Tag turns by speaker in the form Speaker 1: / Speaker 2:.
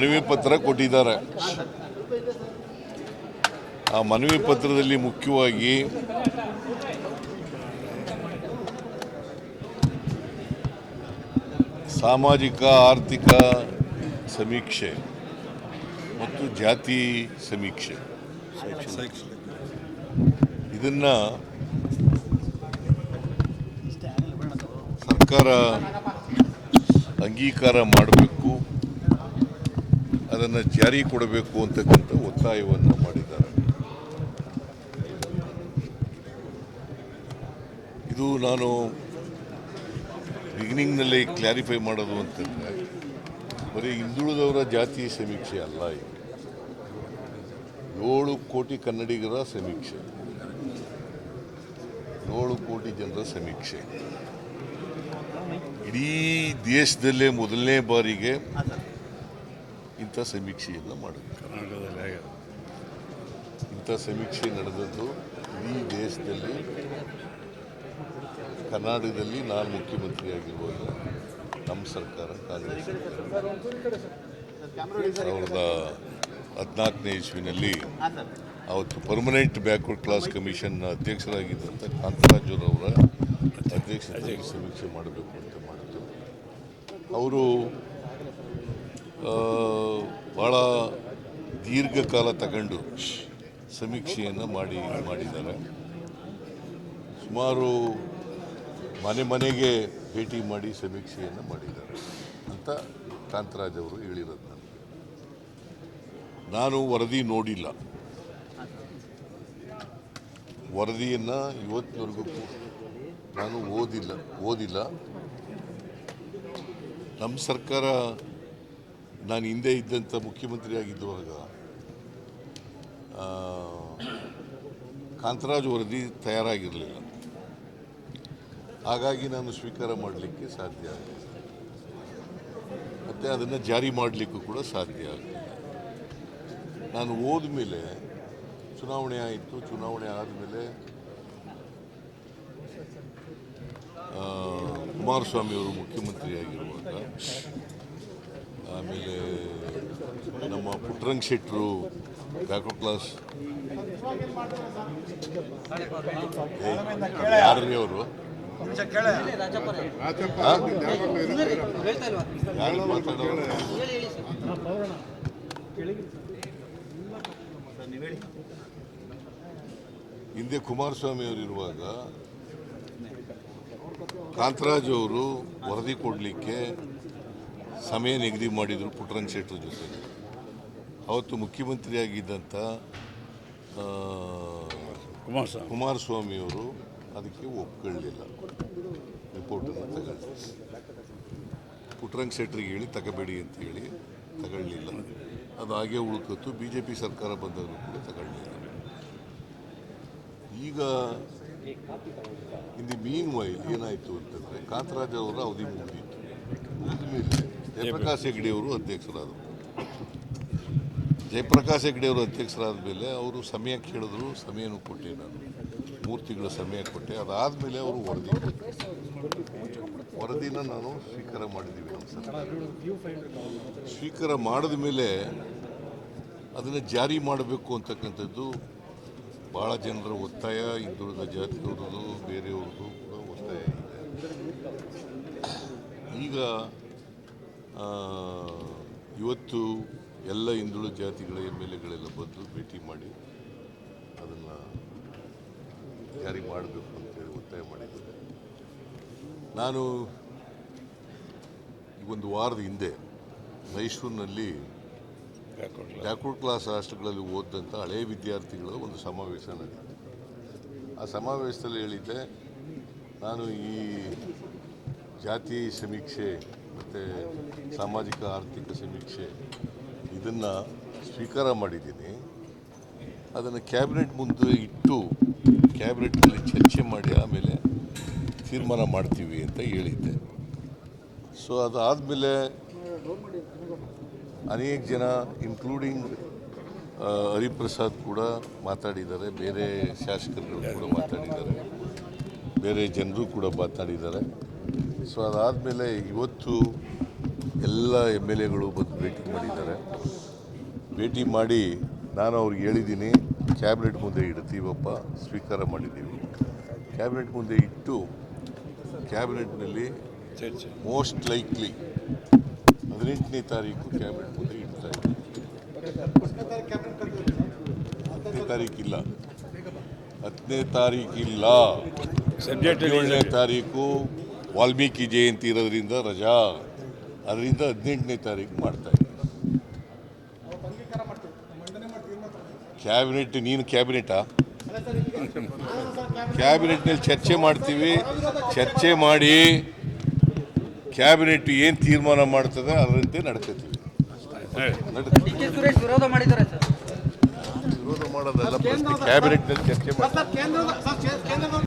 Speaker 1: ಮನವಿ ಪತ್ರ ಕೊಟ್ಟಿದ್ದಾರೆ. ಆ ಮನವಿ ಪತ್ರದಲ್ಲಿ ಮುಖ್ಯವಾಗಿ ಸಾಮಾಜಿಕ, ಆರ್ಥಿಕ ಸಮೀಕ್ಷೆ ಮತ್ತು ಜಾತಿ ಸಮೀಕ್ಷೆ. ಇದನ್ನ ಸರ್ಕಾರ ಅಂಗೀಕಾರ ಮಾಡಬೇಕು. ಅದನ್ನು ಜಾರಿ ಕೊಡಬೇಕು ಅಂತಕ್ಕಂಥ ಒತ್ತಾಯವನ್ನು ಮಾಡಿದ್ದಾರೆ. ಇದು ನಾನು ಬಿಗಿನಿಂಗ್ನಲ್ಲಿ ಕ್ಲಾರಿಫೈ ಮಾಡೋದು ಅಂತಂದರೆ, ಬರೀ ಹಿಂದುಳಿದವರ ಜಾತಿ ಸಮೀಕ್ಷೆ ಅಲ್ಲ ಇದು. ಏಳು ಕೋಟಿ ಕನ್ನಡಿಗರ ಸಮೀಕ್ಷೆ. ಏಳು ಕೋಟಿ ಜನರ ಸಮೀಕ್ಷೆ. ಇಡೀ ದೇಶದಲ್ಲೇ ಮೊದಲನೇ ಬಾರಿಗೆ ಇಂಥ ಸಮೀಕ್ಷೆಯನ್ನು ಮಾಡಿದ್ರು. ಇಂಥ ಸಮೀಕ್ಷೆ ನಡೆದದ್ದು ಇಡೀ ದೇಶದಲ್ಲಿ ಕರ್ನಾಟಕದಲ್ಲಿ ನಾನು ಮುಖ್ಯಮಂತ್ರಿ ಆಗಿರುವಾಗ ನಮ್ಮ ಸರ್ಕಾರ ಕಾಂಗ್ರೆಸ್ ಸಾವಿರದ ಹದಿನಾಲ್ಕನೇ ಇಸ್ವಿನಲ್ಲಿ ಅವತ್ತು ಪರ್ಮನೆಂಟ್ ಬ್ಯಾಕ್ವರ್ಡ್ ಕ್ಲಾಸ್ ಕಮಿಷನ್ನ ಅಧ್ಯಕ್ಷರಾಗಿದ್ದಂಥ ಕಾಂತರಾಜುರವರ ಅಧ್ಯಕ್ಷತೆಯಲ್ಲಿ ಸಮೀಕ್ಷೆ ಮಾಡಬೇಕು ಅಂತ ಮಾಡಿದ್ರು ಅವರು ಭಾಳ ದೀರ್ಘಕಾಲ ತಗೊಂಡು ಸಮೀಕ್ಷೆಯನ್ನು ಮಾಡಿ ಮಾಡಿದ್ದಾರೆ. ಸುಮಾರು ಮನೆ ಮನೆಗೆ ಭೇಟಿ ಮಾಡಿ ಸಮೀಕ್ಷೆಯನ್ನು ಮಾಡಿದ್ದಾರೆ ಅಂತ ಕಾಂತರಾಜ್ ಅವರು ಹೇಳಿರೋದು ನನಗೆ ನಾನು ವರದಿ ನೋಡಿಲ್ಲ. ವರದಿಯನ್ನು ಇವತ್ತಿನವರೆಗೂ ನಾನು ಓದಿಲ್ಲ ಓದಿಲ್ಲ. ನಮ್ಮ ಸರ್ಕಾರ ನಾನು ಹಿಂದೆ ಇದ್ದಂಥ ಮುಖ್ಯಮಂತ್ರಿ ಆಗಿದ್ದುವಾಗ ಆ, ಕಾಂತರಾಜ್ ವರದಿ ತಯಾರಾಗಿರಲಿಲ್ಲ. ಹಾಗಾಗಿ ನಾನು ಸ್ವೀಕಾರ ಮಾಡಲಿಕ್ಕೆ ಸಾಧ್ಯ ಆಗಲಿಲ್ಲ. ಮತ್ತು ಅದನ್ನು ಜಾರಿ ಮಾಡಲಿಕ್ಕೂ ಕೂಡ ಸಾಧ್ಯ ಆಗಲಿಲ್ಲ. ನಾನು ಹೋದ್ಮೇಲೆ ಚುನಾವಣೆ ಆಯಿತು ಚುನಾವಣೆ ಆದಮೇಲೆ ಕುಮಾರಸ್ವಾಮಿ ಅವರು ಮುಖ್ಯಮಂತ್ರಿ ಆಗಿರುವಾಗ ಆಮೇಲೆ ನಮ್ಮ ಪುಟ್ಟರಂಗ್ ಶೆಟ್ಟರು ಬ್ಯಾಕ್ವರ್ಡ್ ಕ್ಲಾಸ್ ಯಾರ್ರಿ ಅವರು? ಹಿಂದೆ ಕುಮಾರಸ್ವಾಮಿ ಅವರು ಇರುವಾಗ ಕಾಂತರಾಜ್ ಅವರು ವರದಿ ಕೊಡಲಿಕ್ಕೆ ಸಮಯ ನಿಗದಿ ಮಾಡಿದರು ಪುಟ್ಟರಂಗ್ ಶೆಟ್ಟರ್ ಜೊತೆ. ಅವತ್ತು ಮುಖ್ಯಮಂತ್ರಿಯಾಗಿದ್ದಂಥ ಕುಮಾರಸ್ವಾಮಿಯವರು
Speaker 2: ಕುಮಾರಸ್ವಾಮಿ.
Speaker 1: ಕುಮಾರಸ್ವಾಮಿ ಅವರು ಅದಕ್ಕೆ ಒಪ್ಕೊಳ್ಳಲಿಲ್ಲ ರಿಪೋರ್ಟನ್ನು ತಗೊಳ್ಳಿ. ಪುಟ್ಟರಂಗ್ ಶೆಟ್ರಿಗೆ ಹೇಳಿ ತಗೋಬೇಡಿ ಅಂತ ಹೇಳಿ ತಗೊಳ್ಳಲಿಲ್ಲ ಅದು ಹಾಗೆ ಉಳ್ಕತ್ತು. ಬಿ ಜೆ ಪಿ ಸರ್ಕಾರ ಬಂದಾಗಲೂ ಕೂಡ ತಗೊಳ್ಳಲಿಲ್ಲ ಈಗ ಇಂದು ಮೀನ್ ವೈಲ್ ಏನಾಯಿತು ಅಂತಂದರೆ ಕಾಂತರಾಜ್ ಅವರ ಅವಧಿ ಮುಗಿದಿತ್ತು. ಮುಗಿದ ಮೇಲೆ ಜಯಪ್ರಕಾಶ್ ಹೆಗ್ಡೆ ಅವರು ಅಧ್ಯಕ್ಷರಾದರು. ಜಯಪ್ರಕಾಶ್ ಹೆಗ್ಡೆಯವರು ಅಧ್ಯಕ್ಷರಾದ ಮೇಲೆ ಅವರು ಸಮಯ ಕೇಳಿದ್ರು, ಸಮಯನೂ ಕೊಟ್ಟೆ ನಾನು. ಮೂರು ತಿಂಗಳ ಸಮಯ ಕೊಟ್ಟೆ. ಅದಾದಮೇಲೆ ಅವರು ವರದಿ. ವರದಿನ ನಾನು ಸ್ವೀಕಾರ ಮಾಡಿದ್ದೀವಿ ಸರ್ಕಾರ. ಸ್ವೀಕಾರ ಮಾಡಿದ ಮೇಲೆ ಅದನ್ನು ಜಾರಿ ಮಾಡಬೇಕು ಅಂತಕ್ಕಂಥದ್ದು ಭಾಳ ಜನರ ಒತ್ತಾಯ. ಹಿಂದುಳಿದ ಜಾತಿಯವ್ರದ್ದು, ಬೇರೆಯವ್ರದ್ದು ಕೂಡ ಒತ್ತಾಯ ಇದೆ. ಈಗ ಇವತ್ತು ಎಲ್ಲ ಹಿಂದುಳಿದ ಜಾತಿಗಳ ಎಂ ಎಲ್ ಎಗಳೆಲ್ಲ ಬಂದು ಭೇಟಿ ಮಾಡಿ ಅದನ್ನು ಜಾರಿ ಮಾಡಬೇಕು ಅಂತೇಳಿ ಒತ್ತಾಯ ಮಾಡಿದ್ದಾರೆ ನಾನು ಒಂದು ವಾರದ ಹಿಂದೆ ಮೈಸೂರಿನಲ್ಲಿ ಬ್ಯಾಕ್ವರ್ಡ್ ಕ್ಲಾಸ್ ಹಾಸ್ಟೆಲ್ಗಳಲ್ಲಿ ಓದಿದಂಥ ಹಳೆಯ ವಿದ್ಯಾರ್ಥಿಗಳ ಒಂದು ಸಮಾವೇಶ ನಡೆಯಿತು ಆ ಸಮಾವೇಶದಲ್ಲಿ ಹೇಳಿದ್ದೆ ನಾನು ಈ ಜಾತಿ ಸಮೀಕ್ಷೆ ಮತ್ತು ಸಾಮಾಜಿಕ ಆರ್ಥಿಕ ಸಮೀಕ್ಷೆ ಇದನ್ನು ಸ್ವೀಕಾರ ಮಾಡಿದ್ದೀನಿ. ಅದನ್ನು ಕ್ಯಾಬಿನೆಟ್ ಮುಂದೆ ಇಟ್ಟು ಕ್ಯಾಬಿನೆಟ್ನಲ್ಲಿ ಚರ್ಚೆ ಮಾಡಿ ಆಮೇಲೆ ತೀರ್ಮಾನ ಮಾಡ್ತೀವಿ ಅಂತ ಹೇಳಿದ್ದೆ. ಸೊ ಅದಾದಮೇಲೆ ಅನೇಕ ಜನ ಇನ್ಕ್ಲೂಡಿಂಗ್ ಹರಿಪ್ರಸಾದ್ ಕೂಡ ಮಾತಾಡಿದ್ದಾರೆ. ಬೇರೆ ಶಾಸಕರುಗಳು ಕೂಡ ಮಾತಾಡಿದ್ದಾರೆ. ಬೇರೆ ಜನರು ಕೂಡ ಮಾತಾಡಿದ್ದಾರೆ. ಸೊ ಅದಾದಮೇಲೆ ಇವತ್ತು ಎಲ್ಲ ಎಂ ಎಲ್ ಎಗಳು ಬಂದು ಭೇಟಿ ಮಾಡಿದ್ದಾರೆ. ಭೇಟಿ ಮಾಡಿ ನಾನು ಅವ್ರಿಗೆ ಹೇಳಿದ್ದೀನಿ ಕ್ಯಾಬಿನೆಟ್ ಮುಂದೆ ಇಡ್ತೀವಪ್ಪ ಸ್ವೀಕಾರ ಮಾಡಿದ್ದೀವಿ. ಕ್ಯಾಬಿನೆಟ್ ಮುಂದೆ ಇಟ್ಟು ಕ್ಯಾಬಿನೆಟ್ನಲ್ಲಿ ಮೋಸ್ಟ್ ಲೈಕ್ಲಿ ಹದಿನೆಂಟನೇ ತಾರೀಕು ಕ್ಯಾಬಿನೆಟ್ ಮುಂದೆ ಇಡ್ತಾ ಹತ್ತನೇ ತಾರೀಕಿಲ್ಲ ಹತ್ತನೇ ತಾರೀಕಿಲ್ಲ
Speaker 2: ಸಬ್ಜೆಕ್ಟ್
Speaker 1: ಏಳನೇ ತಾರೀಕು ವಾಲ್ಮೀಕಿ ಜಯಂತಿ ಇರೋದ್ರಿಂದ ರಜಾ ಅದರಿಂದ ಹದಿನೆಂಟನೇ ತಾರೀಕು ಮಾಡ್ತಾ ಕ್ಯಾಬಿನೆಟ್ ನೀನು ಕ್ಯಾಬಿನೆಟಾ? ಕ್ಯಾಬಿನೆಟ್ನಲ್ಲಿ ಚರ್ಚೆ ಮಾಡ್ತೀವಿ. ಚರ್ಚೆ ಮಾಡಿ ಕ್ಯಾಬಿನೆಟ್ ಏನು ತೀರ್ಮಾನ ಮಾಡ್ತದೆ ಅದರಂತೆ ನಡ್ಕೋತೀವಿ. ನಡ್ಕ-
Speaker 3: ಸುರೇಶ್ ವಿರೋಧ ಮಾಡಿದ್ದಾರೆ ಸರ್.
Speaker 1: ವಿರೋಧ ಮಾಡೋದಲ್ಲ ಕ್ಯಾಬಿನೆಟ್ನಲ್ಲಿ ಚರ್ಚೆ ಮಾಡಿ